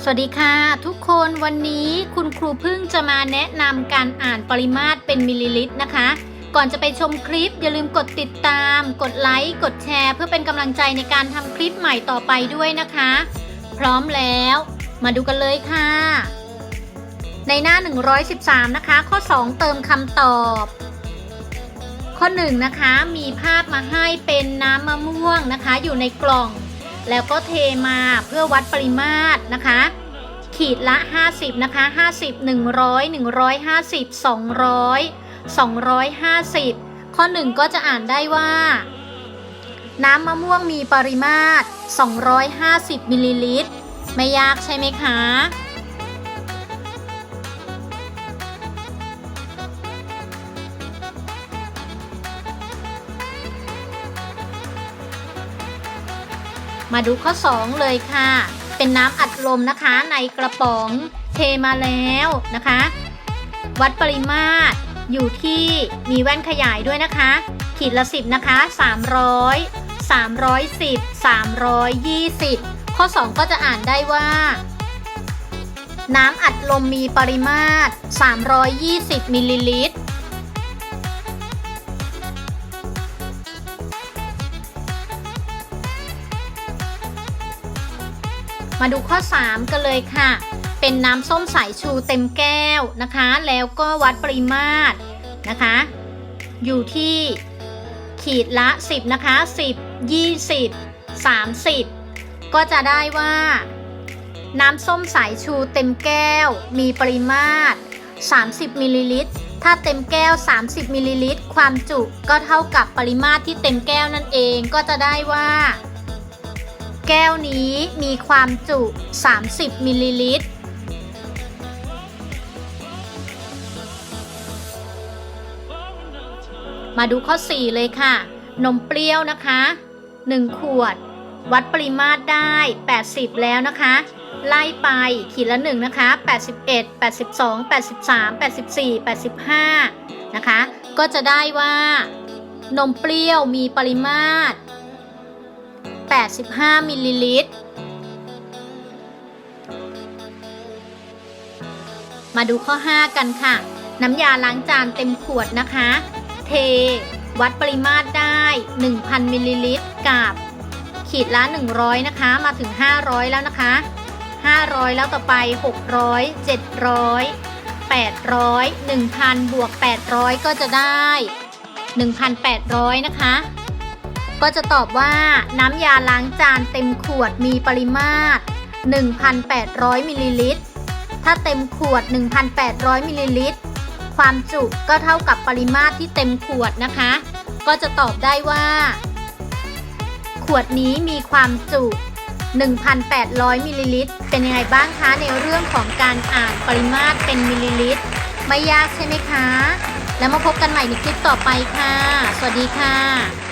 สวัสดีค่ะทุกคนวันนี้คุณครูพึ่งจะมาแนะนำการอ่านปริมาตรเป็นมิลลิลิตรนะคะ ก่อนจะไปชมคลิปอย่าลืมกดติดตาม กดไลค์กดแชร์ เพื่อเป็นกำลังใจในการทำคลิปใหม่ต่อไปด้วยนะคะ พร้อมแล้ว มาดูกันเลยค่ะ ในหน้า 113 นะคะ ข้อ 2 เติมคำตอบ ข้อ 1 นะคะ มีภาพมาให้เป็นน้ำมะม่วงนะคะ อยู่ในกล่อง แล้วก็เทมาเพื่อวัดปริมาตรนะคะ ขีดละ 50 นะคะ 50 100 150 200 250 ข้อ 1 ก็จะอ่านได้ว่า น้ำมะม่วงมีปริมาตร 250 มิลลิลิตร ไม่ยากใช่ไหมคะ มาดูข้อ 2 เลยค่ะ เป็นน้ำอัดลมนะคะในกระป๋องเทมาแล้วนะคะ วัดปริมาตรอยู่ที่มีแว่นขยายด้วยนะคะ ขีดละ 10 นะคะ 300 310 320 ข้อ 2 ก็จะอ่านได้ว่า น้ำอัดลมมีปริมาตร 320 มิลลิลิตร มาดูข้อ 3 กันเลยค่ะ เป็นน้ำส้มสายชูเต็มแก้วนะคะ แล้วก็วัดปริมาตรนะคะ อยู่ที่ขีดละ 10 นะคะ 10 20 30 ก็จะได้ว่า น้ำส้มสายชูเต็มแก้ว มีปริมาตร 30มิลลิลิตรถ้าเต็มแก้ว 30มิลลิลิตรความจุก็เท่ากับปริมาตรที่เต็มแก้วนั่นเองก็จะได้ว่า แก้วนี้มีความจุ 30 มิลลิลิตร มาดูข้อ 4 เลยค่ะ นมเปรี้ยวนะคะ 1 ขวด วัดปริมาตรได้ 80 แล้วนะคะ ไล่ไปขีดละ 1 นะคะ 81 82 83 84 85 นะคะ ก็จะได้ว่านมเปรี้ยวมีปริมาตร 85 มิลลิลิตร มาดูข้อ 5 กันค่ะ น้ำยาล้างจานเต็มขวดนะคะ เท วัดปริมาตรได้ 1,000 มิลลิลิตรกับขีดละ 100 นะคะ มาถึง 500 แล้วนะคะ 500 แล้วต่อไป 600 700 800 1,000 บวก 800 ก็จะได้ 1,800 นะคะ ก็จะตอบว่าน้ำยาล้างจานเต็มขวดมีปริมาตร 1,800 มิลลิลิตร ถ้าเต็มขวด 1,800 มิลลิลิตร ความจุก็เท่ากับปริมาตรที่เต็มขวดนะคะ ก็จะตอบได้ว่า ขวดนี้มีความจุ 1,800 มิลลิลิตร เป็นยังไงบ้างคะในเรื่องของการอ่านปริมาตรเป็นมิลลิลิตร ไม่ยากใช่ไหมคะ แล้วมาพบกันใหม่ในคลิปต่อไปค่ะ สวัสดีค่ะ